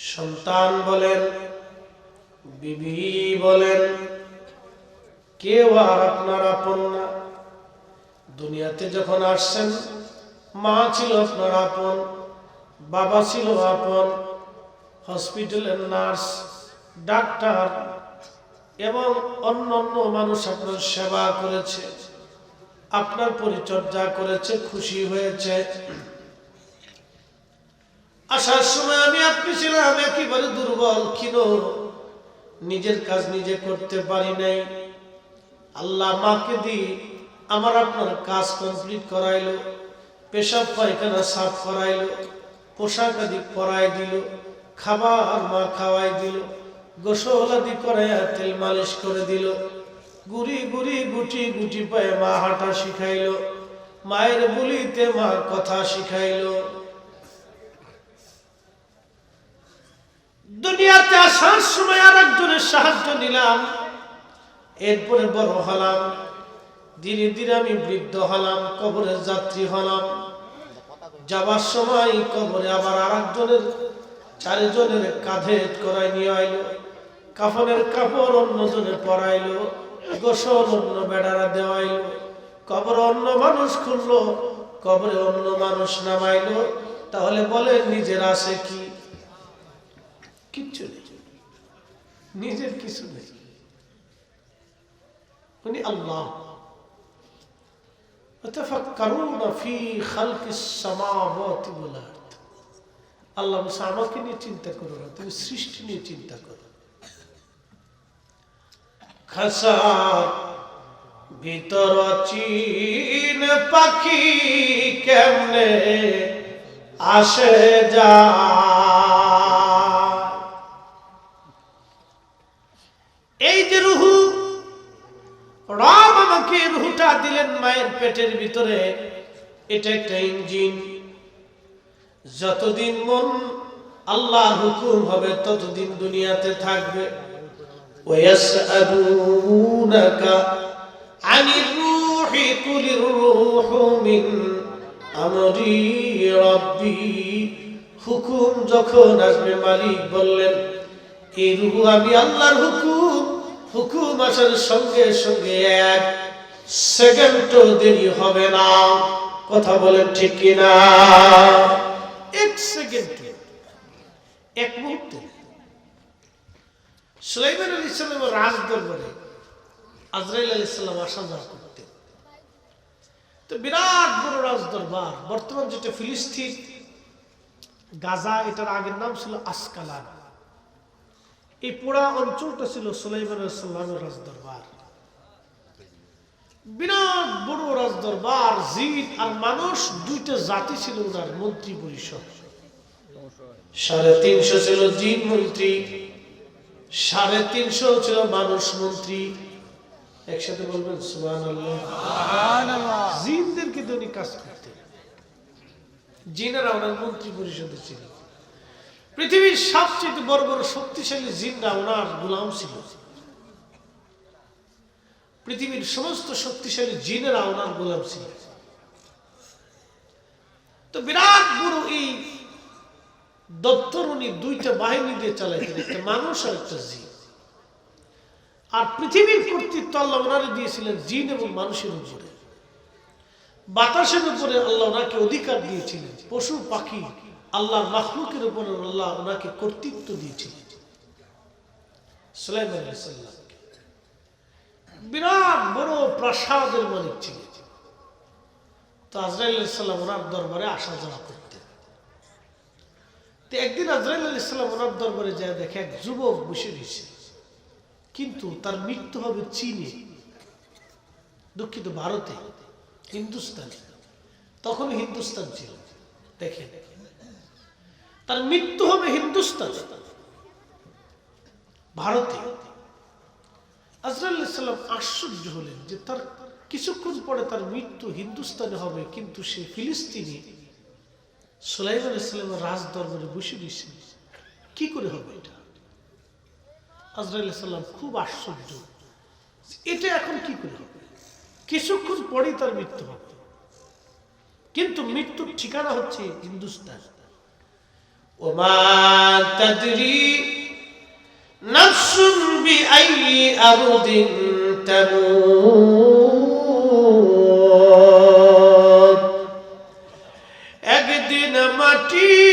সন্তান বলেন, বিবি বলেন, কেউ আর আপনার আপন না। দুনিয়াতে যখন আসছেন, মা ছিল আপনার আপন, বাবা ছিল আপন, হসপিটালের নার্স, ডাক্তার এবং অন্য অন্য মানুষ আপনার সেবা করেছে, আপনার পরিচর্যা করেছে, খুশি হয়েছে। আসার সময় আমি আপনি ছিলাম একেবারে দুর্বল কিন নিজের কাজ নিজে করতে পারি নাই। আল্লাহ মাকে দি আমার আপনার কাজ কমপ্লিট করাইলো, পেশাব পায়খানা সাফ করাইলো, পোশাক আদি পরাই দিল, খাবার মা খাওয়াই দিল, গোসল আদি করাইয়া তেল মালিশ করে দিল, গুড়ি গুড়ি গুটি গুটি পায়ে মা হাঁটা শিখাইলো, মায়ের বলিতে মা কথা শিখাইলো। দুনিয়াতে আসার সময় আর একজনের সাহায্য নিলাম। এরপরে বড় হলাম। ধীরে ধীরে আমি বৃদ্ধ হলাম, কবরের যাত্রী হলাম। যাবার সময় কবরে আবার আর একজনের চারিজনের কাঁধে করাই নিয়ে আইলো। কাফনের কাপড় অন্যজনে পরাইলো। গোসল অন্য বেড়ারা দেওয়াইলো। কবর অন্য মানুষ খুললো, কবরে অন্য মানুষ নামাইলো। তাহলে বলে, নিজের আছে কি? কিচ্ছু নেই। নিজের কিছু নেই। উনি আল্লাহ। চিন্তা ভিতর চিন পাখি কেমনে আসে যা দিলেন মায়ের পেটের ভিতরে, এটা একটা ইঞ্জিন। যতদিন মন আল্লাহ হুকুম হবে, ততদিন দুনিয়াতে থাকবে। হুকুম যখন আসবে, মালিক বললেন, এই রূহ আমি আল্লাহর হুকুম হুকুম আসার সঙ্গে সঙ্গে এক সেকেন্ডও দেরি হবে না। কথা বলেন ঠিক কিনা? এক সেকেন্ড। এক মুহূর্তে। সুলাইমান আলী ইসলামের রাজ দরবারে আজরাইল আলী ইসলাম আসা যাওয়া করতেন। তো বিরাট বড় রাজ দরবার বর্তমান যেটা ফিলিস্তিন, গাজা, এটার আগের নাম ছিল আসকালান। এই পুরা অঞ্চলটা ছিল সুলাইমান সাল্লামের রাজদরবার। বিরাট বড় রাজদরবার জিন আর মানুষ দুইটা জাতি ছিল ওনার মন্ত্রী পরিষদ। সাড়ে তিনশো ছিল জিন মন্ত্রী সাড়ে তিনশো ছিল মানুষ মন্ত্রী। একসাথে বলবেন সুবান জিনদেরকে তো উনি কাজ করতেন। জিনেরা ওনার মন্ত্রী পরিষদে ছিল। পৃথিবীর সবচেয়ে বড় বড় শক্তিশালী জিনরা ওনার গোলাম ছিল। পৃথিবীর সমস্ত শক্তিশালী জিনেরা ওনার গোলাম ছিল তো বিরাট বড় এই দপ্তর উনি দুইটা বাহিনী দিয়ে চালাইতেন, একটা মানুষ আর একটা জিন। আর পৃথিবীর কর্তৃত্ব আল্লাহ ওনারে দিয়েছিলেন জিন এবং মানুষের উপরে। বাতাসের উপরে আল্লাহ ওনাকে অধিকার দিয়েছিলেন, পশু, পাখি, আল্লাহর মাখলুকের উপরে আল্লাহ ওনাকে কর্তৃত্ব দিয়েছিলেন। সুলাইমান আলাইহিস সালামকে। বিরাট বড় প্রাসাদের মালিক ছিলেন। তো আজরাইল ওনার দরবারে আসা যাওয়া করতেন। তো একদিন আজরাইল ওনার দরবারে যায় দেখে এক যুবক বসে রয়েছে। কিন্তু তার মৃত্যু হবে চীনে, দুঃখিত ভারতে, হিন্দুস্তানে। তখন হিন্দুস্তান ছিল। দেখেন, তার মৃত্যু হবে হিন্দুস্তানে, ভারতে। আজরাল্লাম আশ্চর্য হলেন যে তার কিছুক্ষণ পরে তার মৃত্যু হিন্দুস্তানে হবে, কিন্তু সে ফিলিস্তিনি। সোলাইম আলাইসাল্লামের রাজ দরবারে বসে গেছে কি করে হবে এটা? আজরাইল খুব আশ্চর্য। এটা এখন কি করে হবে? কিছুক্ষণ পরেই তার মৃত্যু হবে। কিন্তু মৃত্যুর ঠিকানা হচ্ছে হিন্দুস্তান। ওমা نفس بأي أرض تموت أقدن متين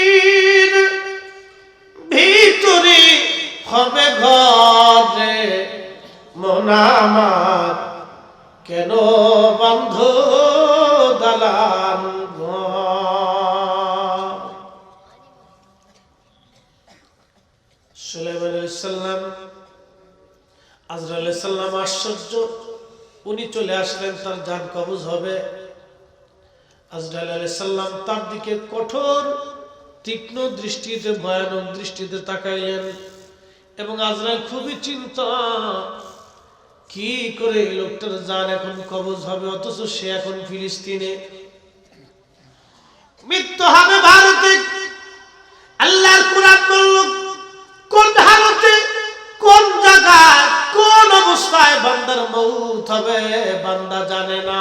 আসলেন, তার যান কবজ হবে। আলাইহিস তার দিকে কঠোর, তীক্ষ্ণ দৃষ্টিতে, ভয়ানক দৃষ্টিতে তাকাইলেন এবং আজরাইল খুবই চিন্তা, কি করে এই লোকটার যান এখন কবজ হবে, অথচ সে এখন ফিলিস্তিনে। মৃত্যু হবে ভারতে। আল্লাহর কোরআন বলল বান্দার মৌত হবে, বান্দা জানে না।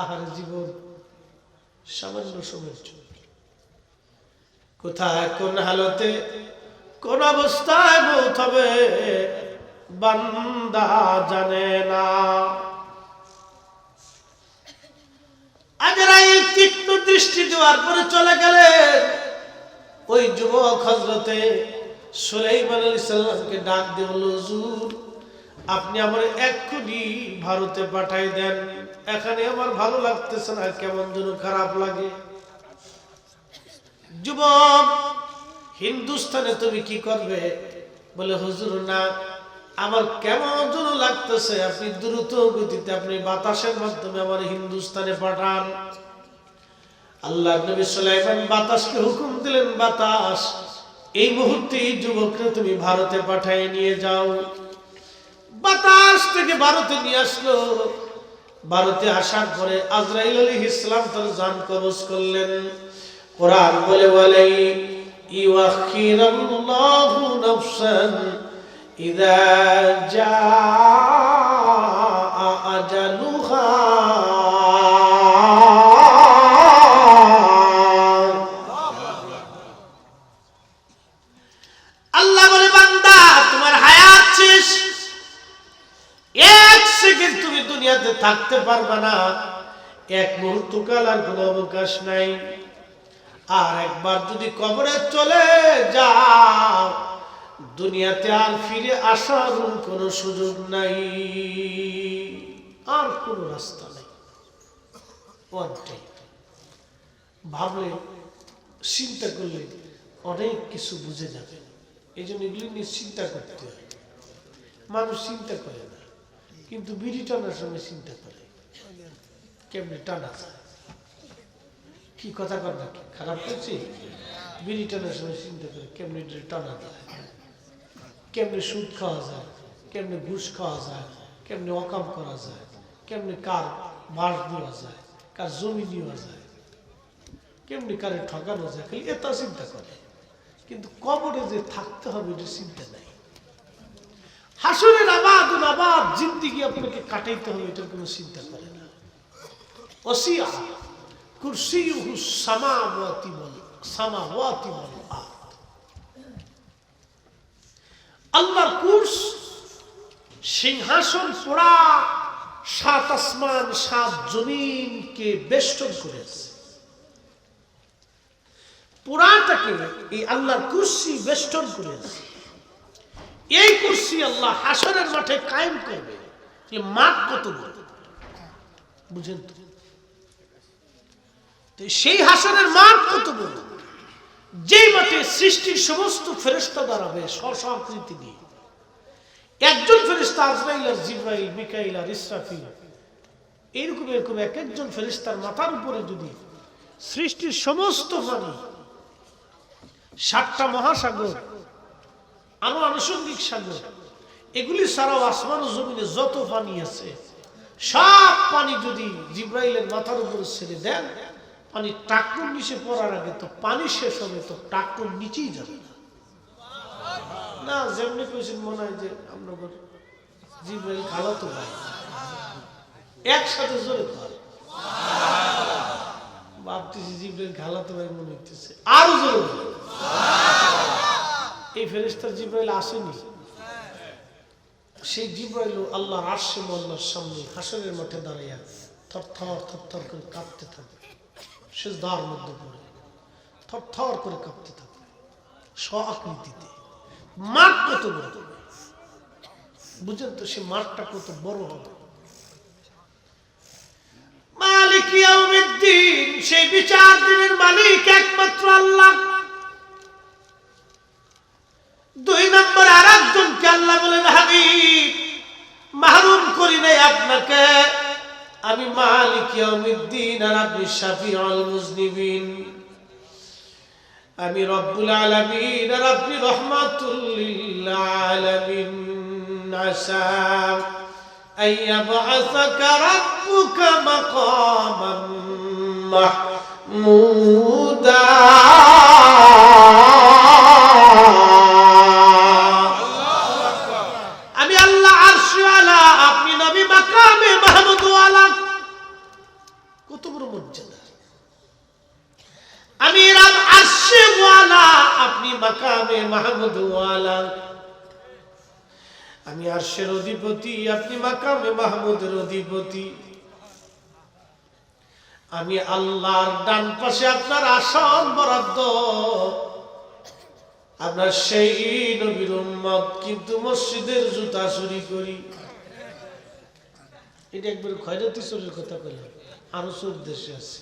আহার জীবন সামান্য সময়ের জন্য। কোথায়, কোন হালতে, কোন অবস্থায় মৌত হবে, বান্দা জানে না। আজরাইল তীক্ষ্ণ দৃষ্টি দেওয়ার পরে চলে গেলেন ওই যুবক হজরতে সুলাইমান সালামকে ডাক দিয়ে বলল, হুজুর, আপনি আমার এক্ষুনি ভারতে পাঠাই দেন। এখানে আমার ভালো লাগতেছে না, কেমন যেন খারাপ লাগে। যুবক, হিন্দুস্তানে তুমি কি করবে? বলে, হুজুর, না, আমার কেমন যেন লাগতেছে, আপনি দ্রুত গতিতে আপনি বাতাসের মাধ্যমে আমার হিন্দুস্তানে পাঠান। আল্লাহ নবী সুলাইমান বাতাসকে হুকুম দিলেন, বাতাস এই মুহূর্তে এই যুবককে তুমি ভারতে পাঠিয়ে নিয়ে যাও। বাতাস থেকে ভারতে নিয়ে আসলো। ভারতে আসার পরে আজরাইল আলী ইসলাম তার জান কবজ করলেন। কোরআন বলে বলে আজালুহা থাকতে পারবে না। এক মুহূর্ত কাল আর কোনো অবকাশ নাই। আর একবার যদি কবরে চলে যাও, দুনিয়াতে আর ফিরে আসার কোনো সুযোগ নাই। আর কোনো রাস্তা নাই। ভাবলে, চিন্তা করলে অনেক কিছু বুঝে যাবে। এই জন্য এগুলি নিয়ে চিন্তা করতে হয়। মানুষ চিন্তা করে না। কিন্তু বিড়ি টানার সময় চিন্তা করে। কেমনি টানা কি কথা কর নাকি খারাপ করছি? বিড়ি টানার সময় চিন্তা করে কেমনি টানা যায়? কেমনি সুদ খাওয়া যায়? কেমনি ঘুষ খাওয়া যায়? কেমনি অকাম করা যায়? কেমনি কার বাস দেওয়া যায়? কার জমি নেওয়া যায়? কেমনি কারে ঠকানো যায়? খালি এটা চিন্তা করে। কিন্তু কবরে যে থাকতে হবে, এটা চিন্তা নাই। হাসরের আবাদ আপনাকে কাটাইতে হবে, এটার কোনো চিন্তা করে না। ওসিয়া, কুরসিয়ুহু সামাওয়াতি ওয়াল, সামাওয়াতি আরদ। আল্লাহর কুরস, সিংহাসন পোড়া সাত আসমান, সাত জমিনকে বেষ্টন করেছে। পুরাটাকে এই আল্লাহর কুরসি বেষ্টন করেছে। এই কুরসি আল্লাহ হাসরের মাঠে কায়েম করবে। মাঠ কত বুঝেন তো? সেই হাসরের মাঠ কত বড় যেই মাঠে সৃষ্টির সমস্ত ফেরেস্তা দাঁড়াবে স্বস্বকৃতি নিয়ে একজন ফেরিস্তা আজরাইল আর জিব্রাইল, মিকাইল আর ইসরাফিল এইরকম এরকম এক একজন ফেরিস্তার মাথার উপরে যদি সৃষ্টির সমস্ত প্রাণী, সাতটা মহাসাগর, আরও আনুষঙ্গিক সাগর এগুলি ছাড়াও আসমান ও জমিনে যত পানি আছে, সব পানি যদি জিব্রাইলের মাথার উপরে ছেড়ে দেন, পানি টাকুর নিচে পড়ার আগে তো পানি শেষ হবে, তো টাকুর নিচেই যাবে। না না যেমনি কইছেন মনে হয় যে আমরা জিব্রাইল খাওয়া তো ভাই। একসাথে জোরে কর ভাবতেছি জিব্রেল খালাতো ভাই মনে হইতেছে। আরও জোরে। এই ফেরেস্তার জিব্রাইল আসেনি। সেই জিব্রাইল আল্লাহ আশে মোল্লার সামনে হাসনের মাঠে দাঁড়াইয়া থরথর থরথর করে কাঁপতে থাকে। সে দার মধ্যে পড়ে। থরথর করে কাঁপতে থাকে। স্ব আকৃতিতে মাঠ কত বড়? বুঝেন তো সে মাঠটা কত বড় হবে। মালিক সেই বিচার দিনের মালিক একমাত্র আল্লাহ। দুই নম্বর আর একজনকে আল্লাহ বলেন হাবিব মাহরুম করি নাই আপনাকে আমি মালিক ইয়াউমিদ্দিন আর আপনি শাফিউল মুজনিবিন আমি রব্বুল আলামিন আর আপনি রহমাতুল লিল আলামিন আসা أن يبعثك ربك مقاما محمودا আমি রাব আরশেওয়ালা আপনি মাকামে মাহমুদওয়ালা। আমি আরশের অধিপতি, আপনি মাকামে মাহমুদের অধিপতি। আমি আল্লাহর ডান পাশে আপনার আসন বরাদ্দ। আপনার সেই নবীর কিন্তু মসজিদের জুতা চুরি করি। এটা একবার খয়রাতি চুরির কথা কইলাম। আরও চোর দেশে আছে।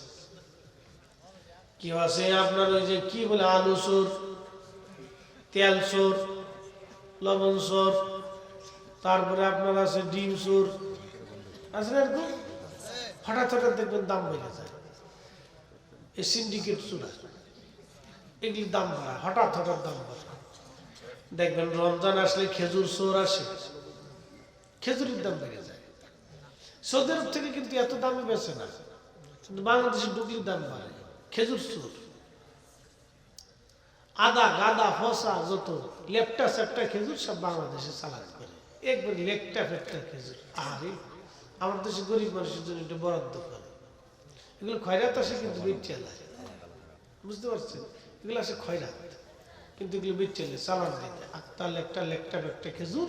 কেউ আছে আপনার ওই যে কি বলে আলু চোর তেল সুর লবণ চোর তারপরে আপনার আছে ডিম চোর আছে না এরকম? হঠাৎ হঠাৎ দেখবেন দাম বেড়ে যায়। এই সিন্ডিকেট চোরা এগুলির দাম বাড়ায়, হঠাৎ হঠাৎ দাম বাড়ায়। দেখবেন রমজান আসলে খেজুর চোর আসে। খেজুরের দাম বেড়ে সৌদি আরব থেকে কিন্তু এত দামে বেছে না। কিন্তু বাংলাদেশে ডুগলির দাম বাড়ে। খেজুর চোর আদা, গাদা, ফসা যত লেপটা সেপটা খেজুর সব বাংলাদেশে চালান করে। একবার লেকটা ফেকটা খেজুর। আরে আমার দেশে গরিব মানুষের জন্য এটা বরাদ্দ করে। এগুলো খয়রাত আসে কিন্তু বেচালা বুঝতে পারছেন? এগুলো আসে খয়রাত। কিন্তু এগুলো বেচালে চালান দিতে। আর তার লেকটা লেকটা ফেকটা খেজুর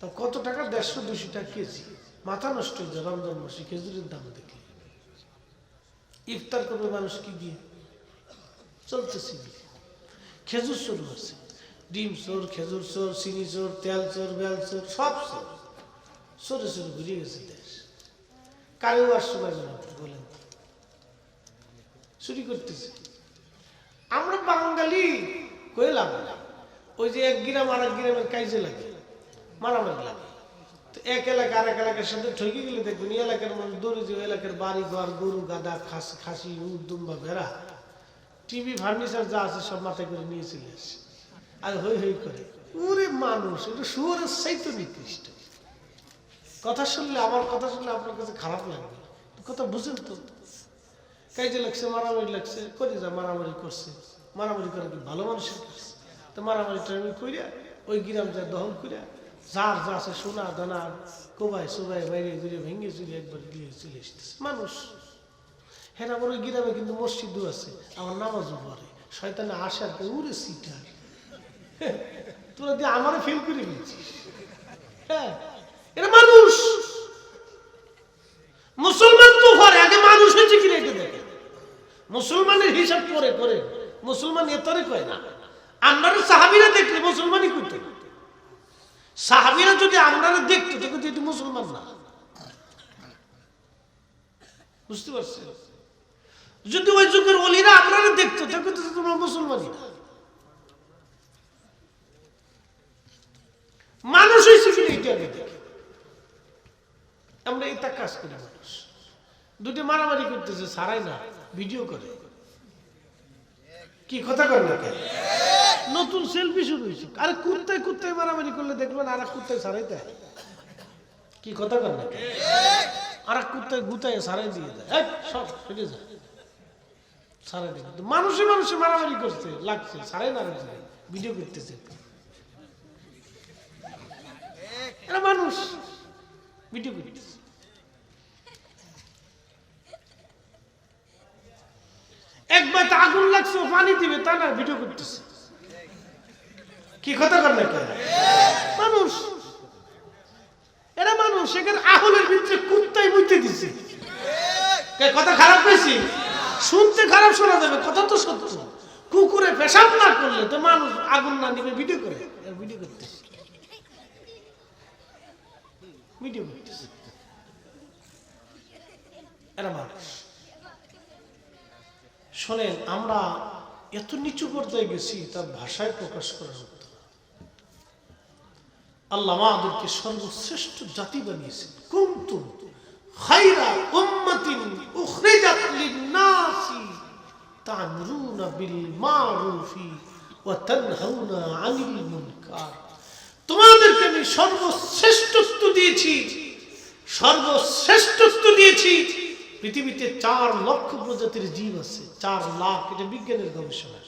তা কত টাকা? দেড়শো দুশো টাকা কেজি। মাথা নষ্ট হয়ে যায় রমজান মাসে, খেজুরের দাম দেখে ইফতার করবে মানুষ কি দিয়ে? চলতেছে? খেজুর চোর আছে, ডিম চোর খেজুর চোর চিনি চোর তেল চোর বেল চোর সব চোর চোরে চোরে ঘুরিয়ে গেছে দেশ। কারেও আর সময় বলেন। চুরি করতেছে। আমরা বাঙালি, কইলাম না ওই যে এক গ্রাম আর এক গ্রামের কাজে লাগে, মারামারি লাগে। তো এক এলাকা আর এক এলাকার সাথে ঠকে গেলে দেখবেন এলাকার মানুষ দৌড়ে যে এলাকার বাড়ি ঘর গরু গাদা খাস, খাসি দুম্বা, ভেড়া টিভি ফার্নিচার যা আছে সব মাথায় করে নিয়ে চলে আসে। আর হই হই করে, ওরে মানুষ, এটা শুয়ারের সাইতো নিকৃষ্ট। কথা শুনলে, আমার কথা শুনলে আপনার কাছে খারাপ লাগবে। কথা বুঝেন তো। কাজে লাগছে, মারামারি লাগছে করে যা মারামারি করছে। মারামারি করে কি ভালো মানুষের কাছে তো মারামারি টাইমি করিয়া ওই গ্রাম যা দহন করিয়া যার যা আছে সোনা দানা কোবাই সোবাই বাইরে ঘুরে ভেঙে চুরি একবার গিয়ে চলে এসতেছে মানুষ। হ্যাঁ আমার ওই গ্রামে কিন্তু মসজিদও আছে আমার নামাজও পড়ে। শয়তানে আসে আর কয়, উরে সিটার। তোরা দিয়ে আমারও ফেল করে দিয়েছিস হ্যাঁ এটা মানুষ। মুসলমান তো পারে আগে মানুষ হয়েছে এটা দেখে। মুসলমানের হিসাব করে করে মুসলমান এতরে কয় না। আপনারা সাহাবিরা দেখলে মুসলমানই করতে সাহাবিরা যদি আপনারা দেখতো তো কিন্তু এটি মুসলমান না। বুঝতে পারছেন? যদি ওই যুগের অলিরা আপনারা দেখতো তো কিন্তু তোমরা মুসলমানই না। মানুষ হয়েছে কিনা এটা আমরা এটা কাজ করি মানুষ। দুটি মারামারি করতেছে, সারাই না, ভিডিও করে। কি কথা কর না কেন? নতুন সেলফি শুরু হয়েছে। আরে কুত্তায় কুত্তায় মারামারি করলে দেখবেন আর এক কুত্তায় সারাই দেয়। কি কথা কর আর এক কুত্তায় গুতায় সারাই দিয়ে দেয়। সব, ফেটে যায়। সারাই দিয়ে। মানুষে মানুষে মারামারি করছে, লাগছে। সারাই না ভিডিও করতেছে। এরা মানুষ। ভিডিও করতেছে। এক বাড়িতে আগুন লাগছে পানি দিবে, তা না ভিডিও করতেছে। কি কথা কর না মানুষ। এরা মানুষ, এখানে আহলের ভিতরে কুত্তাই বুঝতে দিছে। কথা খারাপ পেয়েছি শুনতে খারাপ শোনা যাবে, কথা তো সত্য। কুকুরে পেশাব না করলে তো মানুষ আগুন না নিবে, ভিডিও করে। ভিডিও ভিডিও মানুষ। শোনেন, আমরা এত নিচু পর্যায়ে গেছি, তার ভাষায় প্রকাশ করার। আল্লাহ আমাদেরকে সর্বশ্রেষ্ঠ জাতি বানিয়েছেন কুমতুম খাইরা লিন-নাসি মা'রুফি তোমাদেরকে আমি দিয়েছি দিয়েছি। পৃথিবীতে চার লক্ষ প্রজাতির জীব আছে, চার লাখ। এটা বিজ্ঞানের গবেষণা,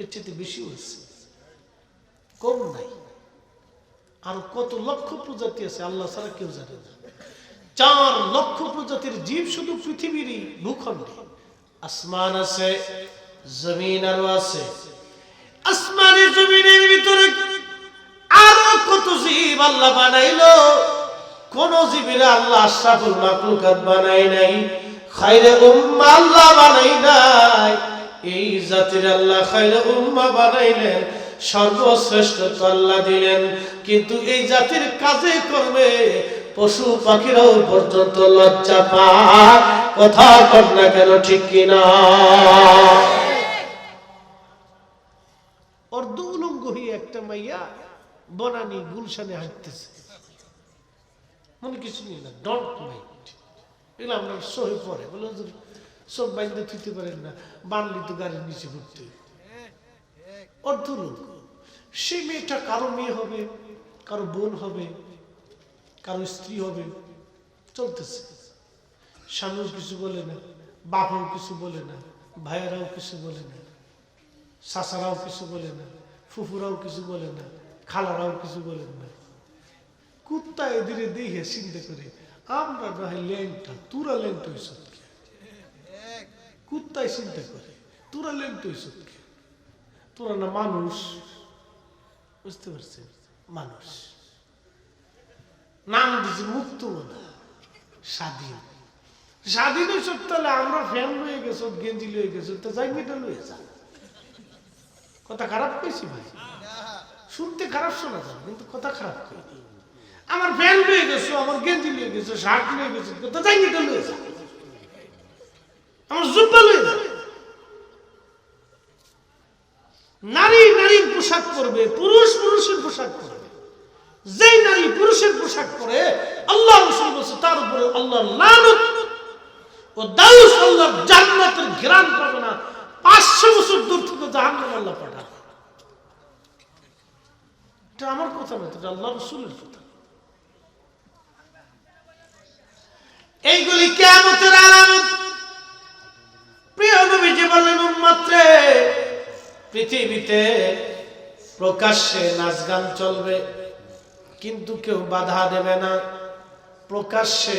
এর চেয়ে বেশি হয়েছে কম নাই। আর কত লক্ষ প্রজাতি আছে, আল্লাহ ছাড়া কেউ জানে না। চার লক্ষ প্রজাতির জীব শুধু পৃথিবীরই ভূখণ্ডে। আসমান আছে, জমিন আরও আছে। আসমানে জমিনের ভিতরে আরও কত জীব আল্লাহ বানাইলো। কোন জীবের আল্লাহ আশরাফুল মাকলুকাত বানাই নাই খাইরে উম্মা আল্লাহ বানাই নাই। এই জাতির আল্লাহ খাইরে উম্মা বানাইলেন। সর্বশ্রেষ্ঠ তো আল্লাহ দিলেন। কিন্তু এই জাতির কাজে করবে পশু পাখিরাও পর্যন্ত লজ্জা পায়। কথা কর না কেন, ঠিক কিনা? হয়ে একটা মাইয়া বনানি গুলশানে হাঁটতেছে। মনে কিছু নেই না ডন্ট মাইন্ড এগুলো আমরা সহি পরে বলে সব বাইন্দে থুইতে পারেন না বানলি তো গাড়ির নিচে ঘুরতে অর্ধ লোক সে মেয়েটা কারও মেয়ে হবে, কারও বোন হবে, কারও স্ত্রী হবে, চলতেছে। স্বামীও কিছু বলে না বাপও কিছু বলে না, ভাইয়েরাও কিছু বলে না শাসারাও কিছু বলে না, ফুফুরাও কিছু বলে না, খালারাও কিছু বলেন না। কুত্তা এদিকে দেখে চিন্তা করে, আমরা না হয় ল্যাংটা তুরা ল্যাংটা হইস কুত্তায় চিন্তা করে, তোরা ল্যাংটা হইস তোরা না মানুষ বুঝতে পারছেন মানুষ নাম দিছে মুক্ত স্বাধীন স্বাধীন হইস তাহলে আমরা ফ্যান লয়ে গেছো গেঞ্জি লয়ে গেছো তো জাঙ্গিটা লয়ে যা কথা খারাপ কইছি ভাই শুনতে খারাপ শোনা যায় কিন্তু কথা খারাপ কইনি আমার ফ্যান লয়ে গেছো আমার গেঞ্জি লয়ে গেছো শার্ট লয়ে গেছো কথা জাঙ্গিটা লয়ে যা আমার জুব্বা লয়ে যা নারী নারীর পোশাক পরবে, পুরুষ পুরুষের পোশাক পরবে। যেই নারী পুরুষের পোশাক পরে, আল্লাহ রসুল বলছে, তার উপরে আল্লাহ লানত। ও দাউস আল্লাহ জান্নাতের ঘেরান পাবে না। পাঁচশো বছর দূর থেকে জাহান্নাম আল্লাহ পাঠাবে। এটা আমার কথা না এটা আল্লাহ রসুলের কথা। এইগুলি কেমতের আলামত। প্রিয় নবীজি বললেন উন্মাত্রে পৃথিবীতে প্রকাশ্যে নাচ গান চলবে, কিন্তু কেউ বাধা দেবে না। প্রকাশ্যে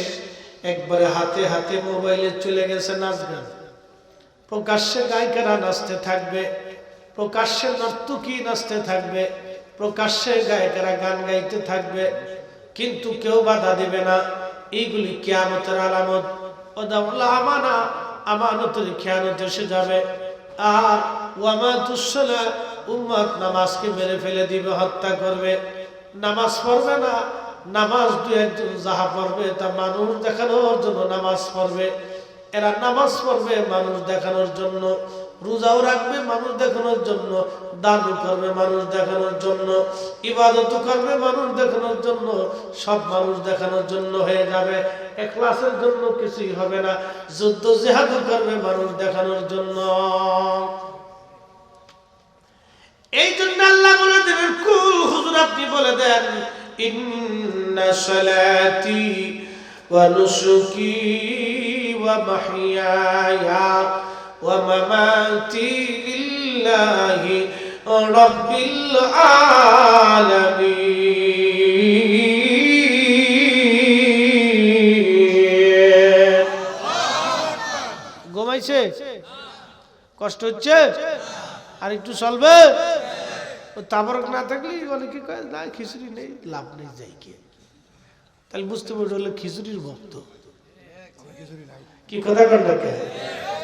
একবারে হাতে হাতে মোবাইলে চলে গেছে নাচ গান। প্রকাশ্যে গায়িকারা নাচতে থাকবে, প্রকাশ্যে নর্তকী নাচতে থাকবে, প্রকাশ্যে গায়িকারা গান গাইতে থাকবে, কিন্তু কেউ বাধা দেবে না। এইগুলি কেয়ামতের আলামত। আমানা, আমানতের খেয়ানত এসে যাবে। আর ওয়ামা তুসলা উম্মাদ নামাজকে মেরে ফেলে দিবে, হত্যা করবে। নামাজ পড়বে না, নামাজ দু একজন যাহা পড়বে, তা মানুষ দেখানোর জন্য নামাজ পড়বে। এরা নামাজ পড়বে মানুষ দেখানোর জন্য। রোজাও রাখবে, মানুষ দেখানোর জন্য, দানও করবে মানুষ দেখানোর জন্য ইবাদত করবে মানুষ দেখানোর জন্য, সব মানুষ দেখানোর জন্য হয়ে যাবে। একলাসের জন্য কিছুই হবে না, যুদ্ধ জেহাদ করবে মানুষ দেখানোর জন্য। এই জন্য আল্লাহ বলে দেবেন, কুল হুজুর আপনি বলে দেন, ইন্না সালাতি ওয়া নুসুকি ওয়া মাহইয়ায়া মামাতি লিল্লাহি রাব্বিল আলামিন ঘুমাইছে? কষ্ট হচ্ছে? আর একটু চলবে? ও তাবরক না থাকলে বলে অনেকে কয় না খিচুড়ি নেই লাভ নেই যাই কে তাহলে বুঝতে পারবে হলো খিচুড়ির ভক্ত কি কথা কন্ডাকে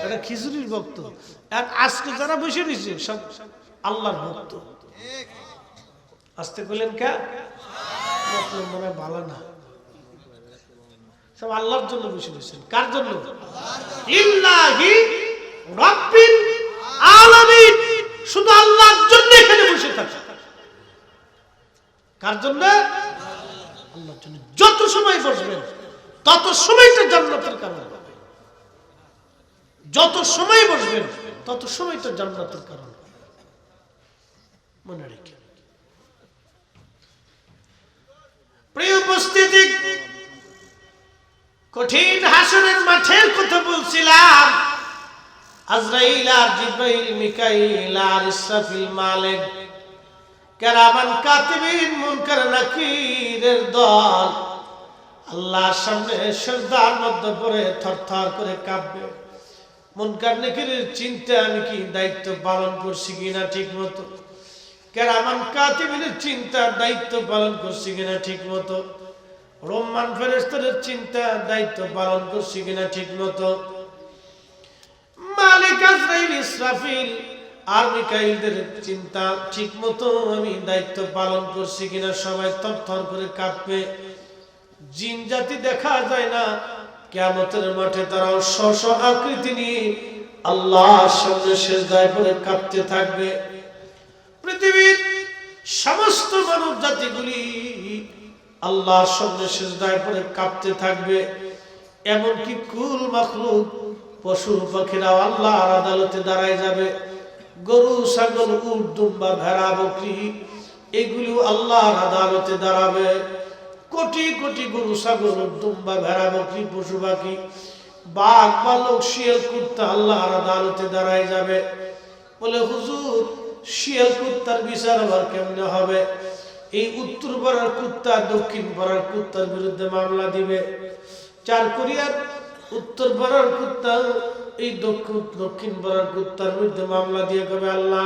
এটা খিচুড়ির ভক্ত। আর আজকে যারা বসে রয়েছে, সব আল্লাহর ভক্ত। আসতে করলেন কে? ভালো না। সব আল্লাহর জন্য বসে রয়েছেন। কার জন্য? শুধু আল্লাহর জন্য এখানে বসে থাকে। কার জন্য? আল্লাহর জন্য। যত সময় বসবেন, তত সময়টা জান্নাতের কারণ। যত সময় বসবেন, তত সময়টা জান্নাতের কারণ। মনে রেখে। উপস্থিতি, কঠিন হাসনের মাঠের কথা বলছিলাম। আজরাইল আর জিব্রাইল, মিকাইল আর ইসরাফিল মালিক, কেরামান, কাতিবিন, মুনকার, নাকিরের দল, আল্লাহর সামনে শ্রদ্ধার মধ্যে পড়ে থরথর করে কাঁপবে। মুনকার নাকিরের চিন্তা আমি কি দায়িত্ব পালন করছি কিনা ঠিক মতো? কেরামান কাতিবিনের চিন্তার দায়িত্ব পালন করছি কিনা ঠিক মতো? রোমান ফেরেস্তরের চিন্তা দায়িত্ব পালন করছি কিনা ঠিক মতো? মালিক আজরাইল ইসরাফিল আর মিকাইলদের চিন্তা ঠিক মতো আমি দায়িত্ব পালন করছি কিনা? সবাই থরথর করে কাঁপবে। জিন জাতি দেখা যায় না কেমতের মাঠে তারাও স্ব আকৃতি নিয়ে আল্লাহর সামনে দায় করে কাঁপতে থাকবে। পৃথিবীর সমস্ত মানব জাতিগুলি আল্লাহর সামনে সেজদায় পড়ে কাঁপতে থাকবে। এমনকি কুল মাখলুক, পশু পাখিরাও আল্লাহর আদালতে দাঁড়ায় যাবে। গরু, ছাগল, উট, দুম্বা, ভেড়া, বকরি, এগুলিও আল্লাহর আদালতে দাঁড়াবে। কোটি কোটি গরু, ছাগল দুম্বা ভেড়া, বকরি, পশু, পাখি। বাঘ বালক শিয়াল, কুত্তা আল্লাহর আদালতে দাঁড়ায় যাবে। বলে, হুজুর, শিয়াল, কুত্তার বিচার আবার কেমনে হবে? এই উত্তর পাড়ার কুত্তা, দক্ষিণ পাড়ার কুত্তার বিরুদ্ধে মামলা দিবে। চার কোরিয়ার উত্তর পাড়ার কুত্তা, এই দক্ষিণ দক্ষিণ পাড়ার কুত্তার বিরুদ্ধে মামলা দিয়ে কবে আল্লাহ?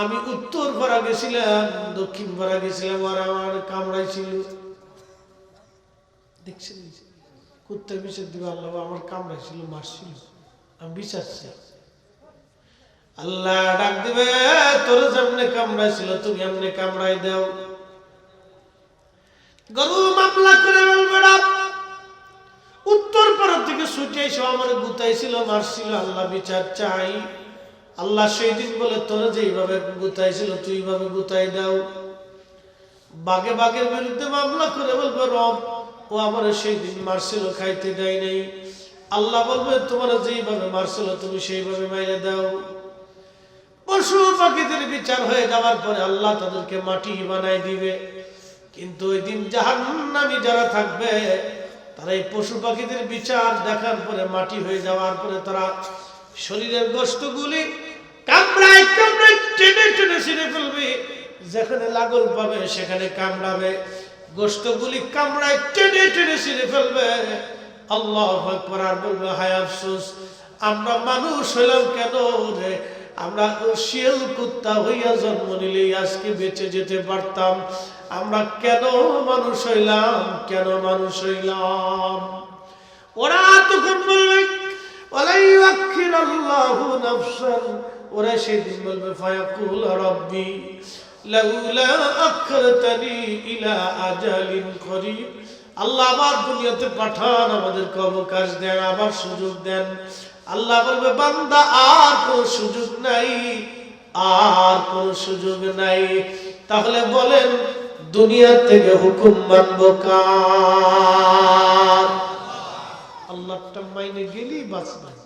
আমি উত্তর পাড়া গেছিলাম, দক্ষিণ পাড়া গেছিলাম আর আমার কামড়াইছিল দেখছেন কুত্তার বিচার দিবে আল্লাহ আমার কামড়াইছিল, মারছিল। আমি বিচার চাই। আল্লাহ ডাক দিবে, তোর সামনে কামড়াইছিল, তুমি এমনি কামড়াই দাও। গরু মামলা করে উত্তর পাড়ার থেকে ছুটে এসে, আমার গুতাইছিল, মারছিল, আল্লাহ বিচার চাই। আল্লাহ সেই দিন বলে, তোর যেইভাবে গুতাইছিল তুই এইভাবে গুতাই দাও। বাগে বাগের বিরুদ্ধে মামলা করে বলবে, রব ও আমার সেই দিন মারছিল খাইতে দেয় নাই। আল্লাহ বলবে, তোমার যেইভাবে মারছিল তুমি সেইভাবে মাইরে দাও। পশু পাখিদের বিচার হয়ে যাওয়ার পরে আল্লাহ তাদেরকে মাটি বানাই দিবে। কিন্তু ওই দিন জাহান্নামী যারা থাকবে, তারা এই পশু পাখিদের বিচার দেখার পরে মাটি হয়ে যাওয়ার পরে তারা শরীরের গোষ্ঠগুলি কামড়ায় কামড়ায় টেনে টেনে ছিঁড়ে ফেলবে। যেখানে লাগল পাবে, সেখানে কামড়াবে। গোষ্ঠগুলি কামড়ায় টেনে টেনে ছিঁড়ে ফেলবে। আল্লাহ আর বলবে, হায় আফসোস, আমরা মানুষ হইলাম কেন রে? আমরা শিয়াল কুত্তা হইয়া জন্ম নিলেই আজকে বেঁচে যেতে পারতাম। আমরা কেন মানুষ হইলাম? কেন মানুষ হইলাম? ওরা তখন বলবে, ওলাই আল্লাহ নফসান। ওরা সেদিন বলবে, ফায়াকুল রব্বি। লাউলা আখরতানি ইলা আজালিন করিব। আল্লাহ আবার দুনিয়াতে পাঠান, আমাদেরকে অবকাশ দেন আবার সুযোগ দেন। আল্লাহ বলবে, বান্দা, আর কোন সুযোগ নাই, আর কোন সুযোগ নাই। তাহলে বলেন, দুনিয়া থেকে হুকুম মানব কার? আল্লাহটা মাইনে গেলেই বাঁচবেন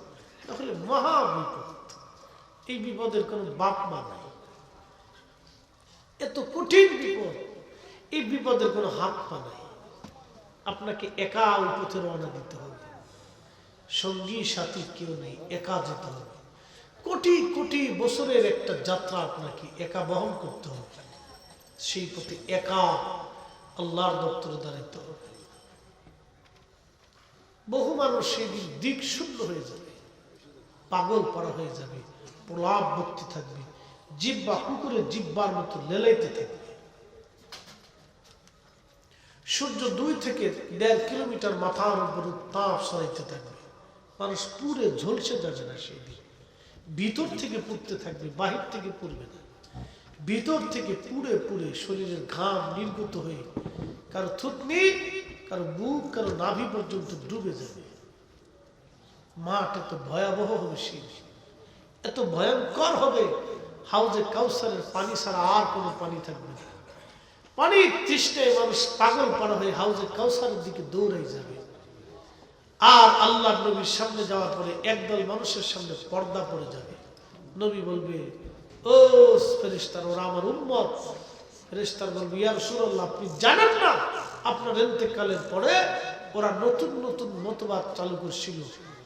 তাহলে মহা বিপদ। এই বিপদের কোনো বাপ মা নাই। এত কঠিন বিপদ, এই বিপদের কোনো হাত পা নাই। আপনাকে একা ওই পথে রওনা দিতে হবে। সঙ্গী, সাথী কেউ নেই, একা যেতে হবে। কোটি কোটি বছরের একটা যাত্রা আপনাকে একা বহন করতে হবে। সেই পথে একা আল্লাহর দপ্তরে দাঁড়াতে হবে। বহু মানুষ সেদিন দিক শূন্য হয়ে যাবে, পাগল পড়া হয়ে যাবে প্রলাপ ভক্তি থাকবে। জিব্বা কুকুরের জিব্বার মতো লেলাইতে থাকবে সূর্য দুই থেকে দেড় কিলোমিটার মাথার উপর তাপ সরাইতে থাকবে মানুষ পুরে ঝলসে যাবে না সেই দিন। ভিতর থেকে পুড়তে থাকবে, বাহির থেকে পুড়বে না। ভিতর থেকে পুড়ে পুড়ে শরীরের ঘাম নির্গত হয়ে কারও থুতনি, কারও বুক, কারও নাভি পর্যন্ত ডুবে যাবে। মাঠ এত ভয়াবহ হবে সেই এত ভয়ঙ্কর হবে হাউজে কাউসারের পানি ছাড়া আর কোনো পানি থাকবে না। পানি তৃষ্ণায় মানুষ পাগল পাড়া হয়ে হাউজে কাউসারের দিকে দৌড়াই যাবে। আর আল্লাহ নবীর সামনে যাওয়ার পরে একদল মানুষের সামনে পর্দা পড়ে যাবে। নবী বলবে, ও ফেরিস্তার ওরা আমার উম্মত। ফেরিস্তার বলবে ইয়ার সুরাল্লাহ আপনি জানেন না? আপনার এতেকালের পরে ওরা নতুন নতুন মতবাদ চালু করছিল।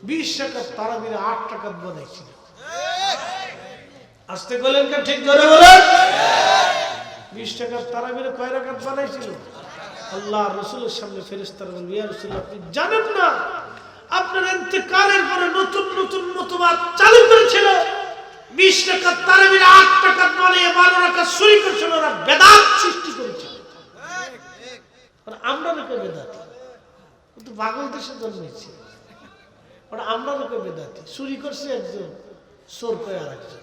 বিশ টাকার তারা মিলে আট টাকার বানাইছিল আসতে গেলেন কে ঠিক ধরে বলেন। বিশ টাকার তারা মিলে কয় রাকাত বানাইছিল? আল্লাহ রসুলের সামনে ফেরেস্তার ইয়া রসুল আপনি জানেন না? আপনার ইন্তেকালের পরে নতুন নতুন মতবাদ চালু করেছিল। বিশ টাকার তারা মিলে আট টাকার বানিয়ে বারো টাকা চুরি করেছিল, ওরা বেদাত সৃষ্টি করেছিল। আমরা লোকে বেদাতি। কিন্তু পাগল দেশে জন্মেছি। ওরা আমরা লোকে বেদাতি। চুরি করছে একজন, চোর কয় আর একজন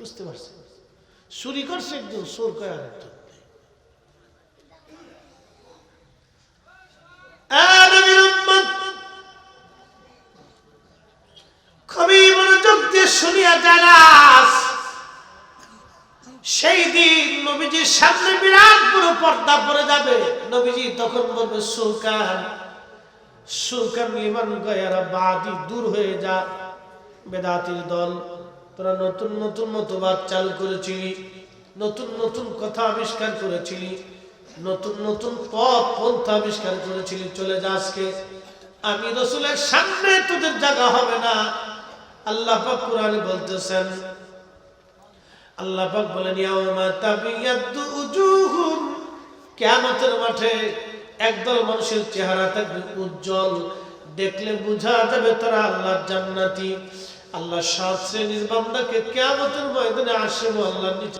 বুঝতে পারছি চুরি করছে একজন চোর কয় আর একজন আদমের উম্মত খুবই মনোযোগ দিয়ে শুনিয়া জানাস, সেই দিন নবীজির সামনে বিরাট বড় পর্দা পড়ে যাবে। নবীজি তখন বলবে সুলকান সুলকান ইমান গয়ারা বাদি দূর হয়ে যা, বেদাতির দল। তোরা নতুন নতুন মতবাদ চালু করেছিলি, নতুন নতুন কথা আবিষ্কার করেছিলি, নতুন নতুন পথ, পন্থা আবিষ্কার করেছিলি, চলে যা আজকে। আমি রসুলের সামনে তোদের জায়গা হবে না। আল্লাহ পাক কোরআনে বলতেছেন, আল্লাহ পাক বলেন, ইয়াউমা তাবিয়াদ্দু উজুহুম। মাঠে একদল মানুষের চেহারা থাকবে উজ্জ্বল, দেখলে বোঝা যাবে তারা আল্লাহর জান্নাতি। আল্লাহ সাত শ্রেণির বান্দাকে কেমন ময়দানে আসবে আল্লাহ নিচে